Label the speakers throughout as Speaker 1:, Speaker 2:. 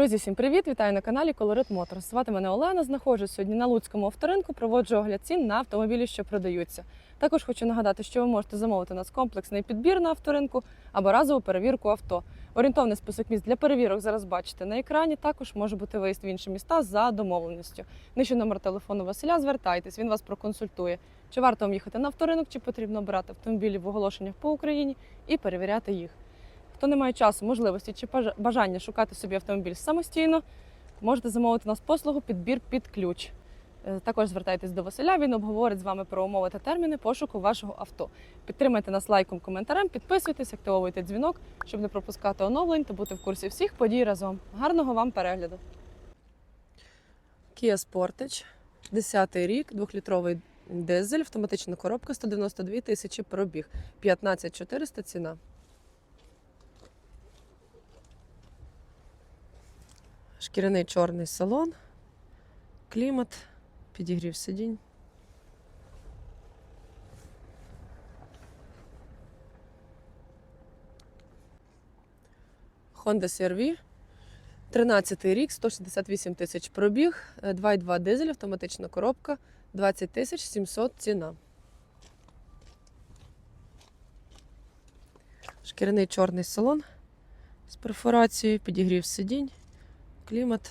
Speaker 1: Друзі, всім привіт! Вітаю на каналі Colorit Motors. Звати мене Олена. Знаходжусь сьогодні на Луцькому авторинку. Проводжу огляд цін на автомобілі, що продаються. Також хочу нагадати, що ви можете замовити нас комплексний підбір на авторинку або разову перевірку авто. Орієнтовний список місць для перевірок зараз бачите на екрані. Також може бути виїзд в інші міста за домовленістю. Нижче номер телефону Василя. Звертайтесь, він вас проконсультує. Чи варто вам їхати на авторинок, чи потрібно брати автомобілі в оголошеннях по Україні і перевіряти їх. Хто не має часу, можливості чи бажання шукати собі автомобіль самостійно, можете замовити у нас послугу підбір під ключ. Е, Також звертайтесь до Василя, він обговорить з вами про умови та терміни пошуку вашого авто. Підтримайте нас лайком, коментарем, підписуйтесь, активовуйте дзвінок, щоб не пропускати оновлень та бути в курсі всіх подій разом. Гарного вам перегляду! Kia Sportage, 10 рік, 2-літровий дизель, автоматична коробка, 192 тисячі пробіг, 15 400 ціна. Шкіряний чорний салон, клімат, підігрів сидінь. Honda CR-V, 13 рік, 168 тисяч пробіг, е, 2,2 дизель, автоматична коробка, 20 тисяч 700 ціна. Шкіряний чорний салон з перфорацією, підігрів сидінь клімат.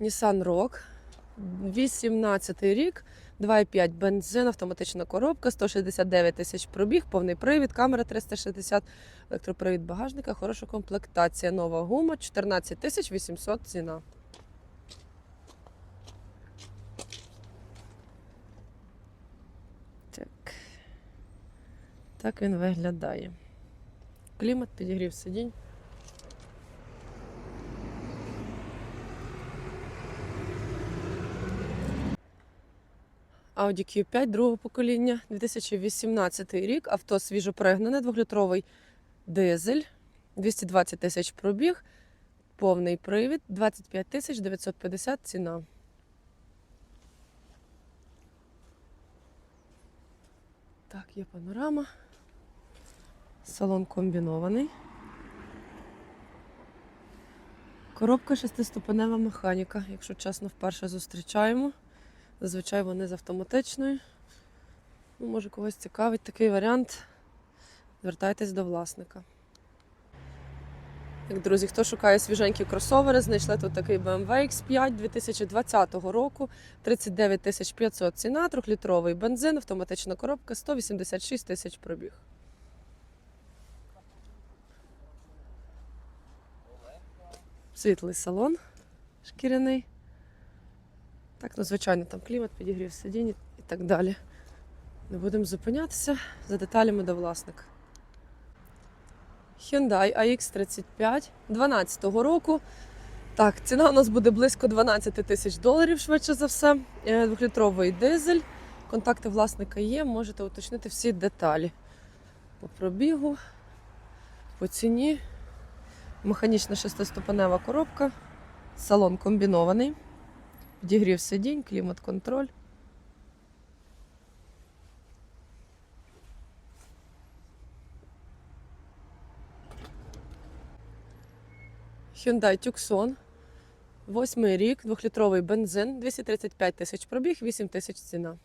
Speaker 1: Nissan Rogue, 18 рік, 2,5 бензин, автоматична коробка, 169 тисяч пробіг, повний привід, камера 360, електропривід багажника, хороша комплектація, нова гума, 14 тисяч 800 ціна. Так. Так він виглядає. Клімат підігрів сидінь. Audi Q5 другого покоління, 2018 рік. Авто свіжопригнане, двохлітровий дизель, 220 тисяч пробіг, повний привід, 25 тисяч 950 ціна. Так, є панорама. Салон комбінований. Коробка шестиступенева механіка. Якщо чесно, вперше зустрічаємо. Зазвичай вони з автоматичною. Ну, може, когось цікавить такий варіант. Звертайтесь до власника. Так, друзі, хто шукає свіженькі кросовери, знайшли тут такий BMW X5 2020 року, 39 500 ціна, 3-літровий бензин, автоматична коробка, 186 тисяч пробіг. Світлий салон шкіряний. Так, ну, звичайно, там клімат, підігрів сидінь і так далі. Не будемо зупинятися за деталями до власника. Hyundai AX35 12 року. Так, ціна у нас буде близько 12 тисяч доларів, швидше за все. Е, Двохлітровий дизель. Контакти власника є, можете уточнити всі деталі. По пробігу, по ціні. Механічна шестиступенева коробка. Салон комбінований. Підігрів сидінь, клімат-контроль. Hyundai Tucson. Восьмий рік, двохлітровий бензин, 235 тисяч пробіг, 8 тисяч ціна.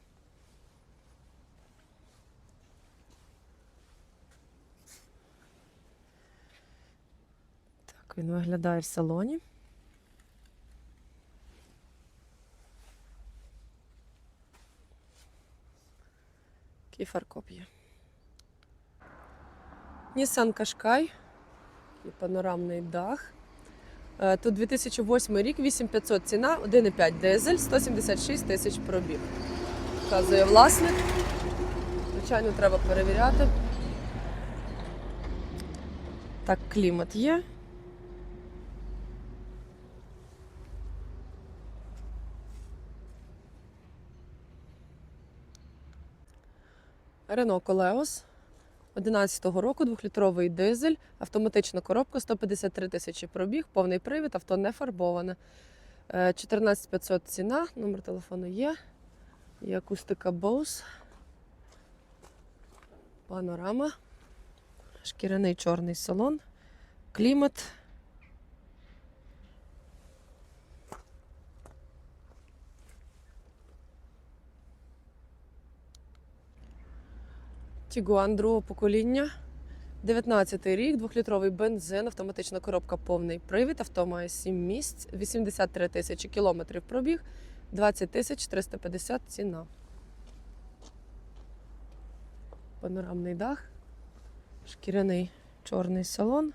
Speaker 1: Так, він виглядає в салоні. Такий фаркоп є. Nissan. Такий панорамний дах. Е, Тут 2008 рік, 8500 ціна, 1,5 дизель, 176 тисяч пробіг. Вказує власник. Звичайно, треба перевіряти. Так, клімат є. Renault Koleos 11-го року, двохлітровий дизель, автоматична коробка, 153 тисячі пробіг, повний привід, авто не фарбоване. Е, 14500 ціна, номер телефону є. Є акустика Bose. Панорама. Шкіряний чорний салон. Клімат. Тігуан другого покоління. 19 рік, двохлітровий бензин, автоматична коробка повний привід, авто має 7 місць, 83 тисячі кілометрів пробіг, 20 тисяч 350 ціна. Панорамний дах, шкіряний чорний салон,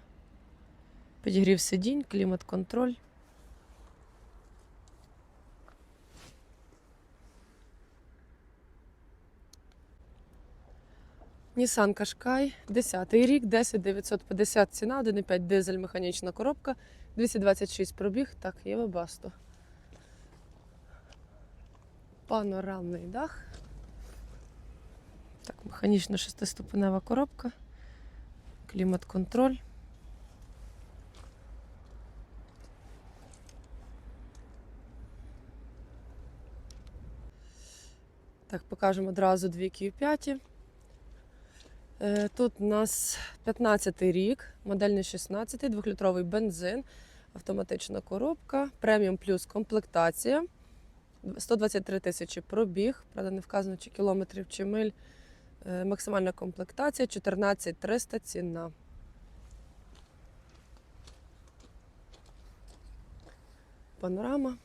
Speaker 1: підігрів сидінь, клімат-контроль. Nissan Qashqai, 10 рік, 10 950 ціна, 1,5 дизель, механічна коробка, 226 пробіг, так, є вебасто. Панорамний дах. Так, механічна шестиступенева коробка, клімат-контроль. Так, покажемо одразу дві Q5. Е, Тут у нас 15 рік, модельний 16, двохлітровий бензин, автоматична коробка, преміум плюс комплектація. 123 тисячі пробіг, правда, не вказано, чи кілометрів, чи миль. Е, Максимальна комплектація 14 300 ціна. Панорама.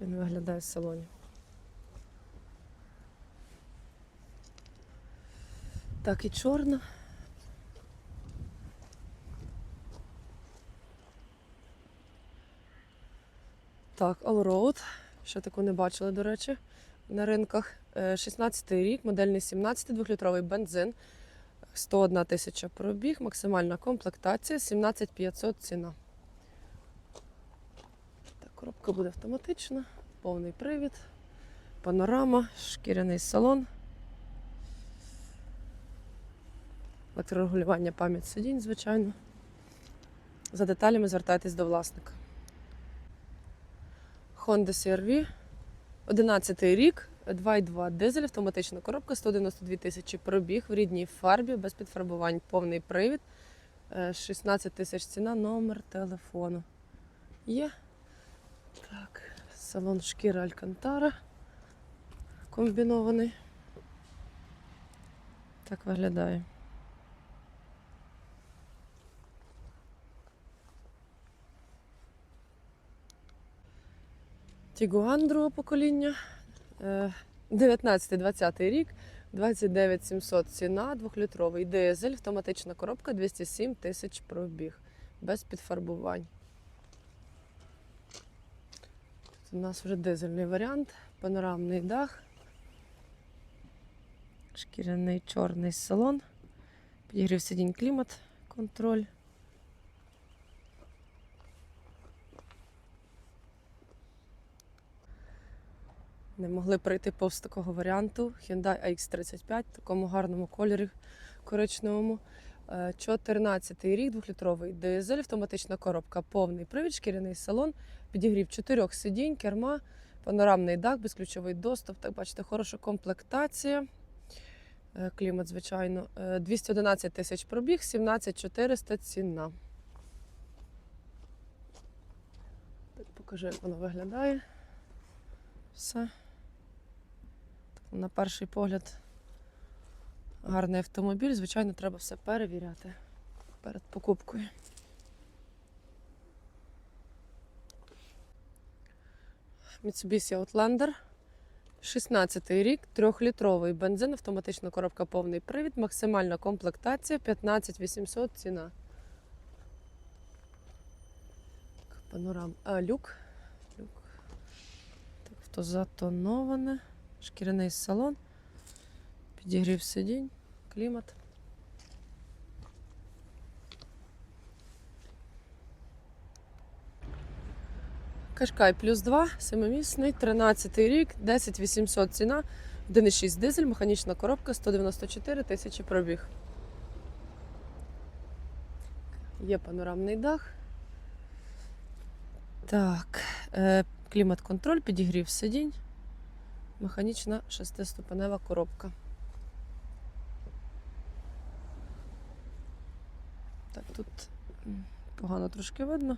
Speaker 1: Він виглядає в салоні. Так, і чорна. Так, Allroad. Ще таку не бачили, до речі, на ринках. 16 рік, модельний 17, двохлітровий бензин. 101 тисяча пробіг, максимальна комплектація, 17500 ціна. Так, коробка буде автоматична, повний привід, панорама, шкіряний салон. Електрорегулювання пам'ять сидінь, звичайно. За деталями звертайтесь до власника. Honda CR-V, 11 рік, 2,2 дизель, автоматична коробка, 192 тисячі пробіг в рідній фарбі, без підфарбувань, повний привід. Е, 16 тисяч ціна, номер телефону. Є. Так, салон шкіра Алькантара комбінований. Так виглядає. Тігуан другого покоління. Е, 19-20 рік, 29 700 ціна, двохлітровий дизель, автоматична коробка, 207 тисяч пробіг, без підфарбувань. Тут у нас вже дизельний варіант, панорамний дах, шкіряний чорний салон, підігрів сидінь клімат, контроль. Не могли пройти повз такого варіанту. Hyundai AX35 в такому гарному кольорі коричневому. Е, 14 рік, двохлітровий дизель, автоматична коробка, повний привід, шкіряний салон, підігрів чотирьох сидінь, керма, панорамний дах, безключовий доступ. Так, бачите, хороша комплектація. Е, Клімат, звичайно. Е, 211 тисяч пробіг, 17 400 ціна. Так, покажу, як воно виглядає. Все. На перший погляд гарний автомобіль. Звичайно, треба все перевіряти перед покупкою. Mitsubishi Outlander. 16 рік, 3-літровий бензин, автоматична коробка повний привід, максимальна комплектація 15 800 ціна. Панорам. А, люк. Люк. Так, авто затоноване. Шкіряний салон. Підігрів сидінь, клімат. Кашкай плюс 2, семимісний, 13 рік, 10 800 ціна, 1,6 дизель, механічна коробка, 194 тисячі пробіг. Є панорамний дах. Так, е, клімат-контроль, підігрів сидінь. Механічна шестиступенева коробка. Так, тут погано трошки видно.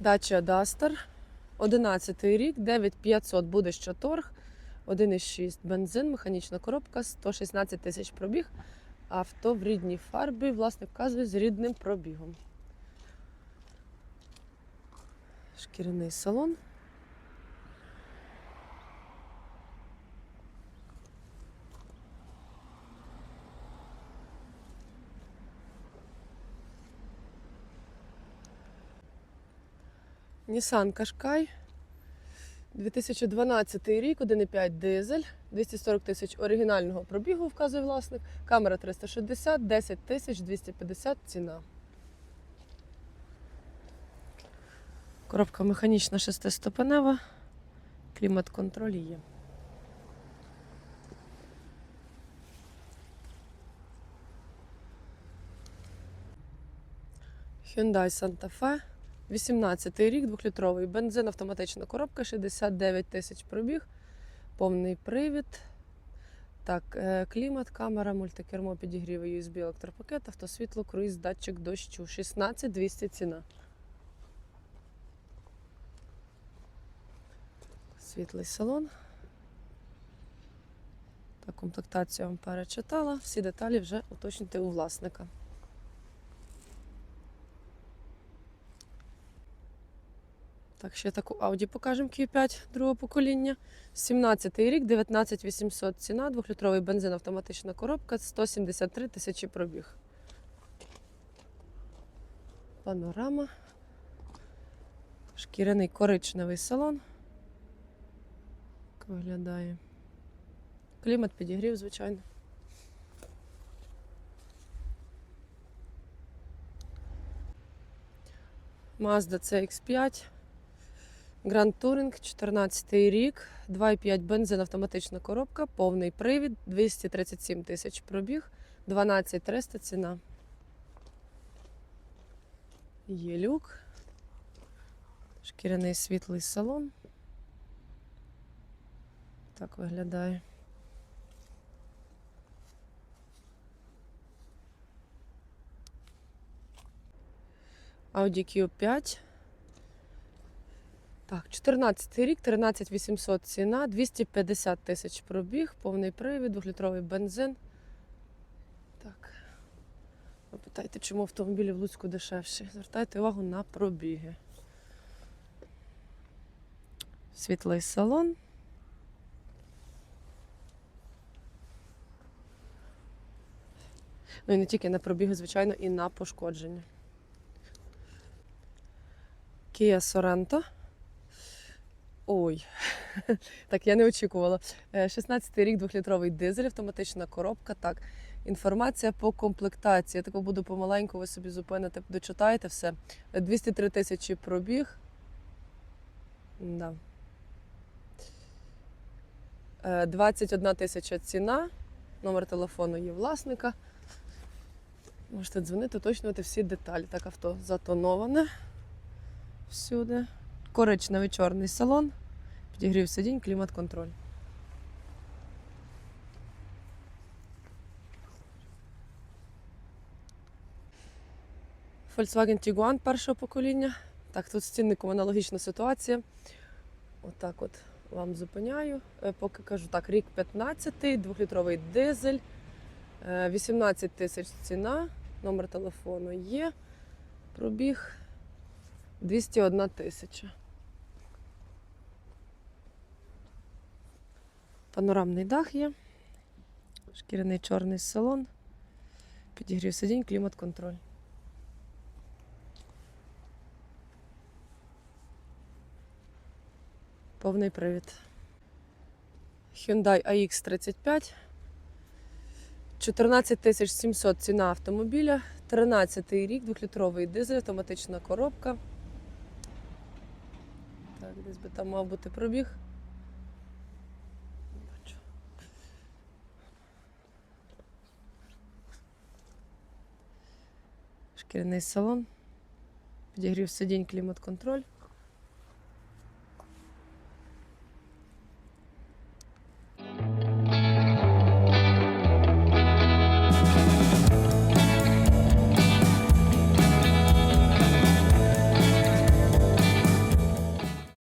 Speaker 1: Дача Дастер. 11 рік, 9500 буде ще торг. 1,6 бензин, механічна коробка, 116 тисяч пробіг. Авто в рідній фарбі, власник вказує з рідним пробігом. Шкіряний салон. Nissan Qashqai. 2012 рік, 1,5 дизель, 240 тисяч оригінального пробігу, вказує власник. Камера 360, 10 тисяч 250 ціна. Коробка механічна шестиступенева. Клімат-контроль є. Hyundai Santa Fe. 18 рік, 2-літровий бензин, автоматична коробка, 69 тисяч пробіг, повний привід. Так, е, клімат, камера, мультикермо, підігрів, USB, електропакет, автосвітло, круїз, датчик дощу. 16 200 ціна. Світлий салон. Так, комплектацію вам перечитала. Всі деталі вже уточнюйте у власника. Так, ще таку Audi покажемо Q5 другого покоління. 17-й рік, 19800 ціна, 2-літровий бензин, автоматична коробка, 173 тисячі пробіг. Панорама. Шкіряний коричневий салон. Виглядає. Клімат підігрів, звичайно. Mazda CX5. Grand Touring, 14 рік, 2,5 бензин, автоматична коробка, повний привід, 237 тисяч пробіг, 12 300 ціна. Є люк. Шкіряний світлий салон. Так виглядає. Audi Q5. Так, 14 рік, 13 800 ціна, 250 тисяч пробіг, повний привід, 2-літровий бензин. Так. Ви питаєте, чому автомобілі в Луцьку дешевші? Звертайте увагу на пробіги. Світлий салон. Ну і не тільки на пробіги, звичайно, і на пошкодження. Kia Sorento. Ой, так я не очікувала. Е, 16 рік, 2-літровий дизель, автоматична коробка. Так, інформація по комплектації. Я таку буду помаленьку, ви собі зупините, дочитаєте все. Е, 203 тисячі пробіг. Да. Е, 21 тисяча ціна. Номер телефону є власника. Можете дзвонити, уточнювати всі деталі. Так, авто затоноване всюди. Коричневий чорний салон, підігрів сидінь, клімат-контроль. Volkswagen Tiguan першого покоління. Так, тут з цінником аналогічна ситуація. Отак от вам зупиняю. Е, Поки кажу так, рік 15-й, 2-літровий дизель, е, 18 тисяч ціна, номер телефону є. Пробіг 201 тисяча. Панорамний дах є. Шкіряний чорний салон. Підігрів сидінь, клімат-контроль. Повний привід. Hyundai AX35. 14 700 ціна автомобіля. 13 рік, 2-літровий дизель, автоматична коробка. Так, десь би там мав бути пробіг. Шкіряний салон. Підігрів сидінь, клімат-контроль.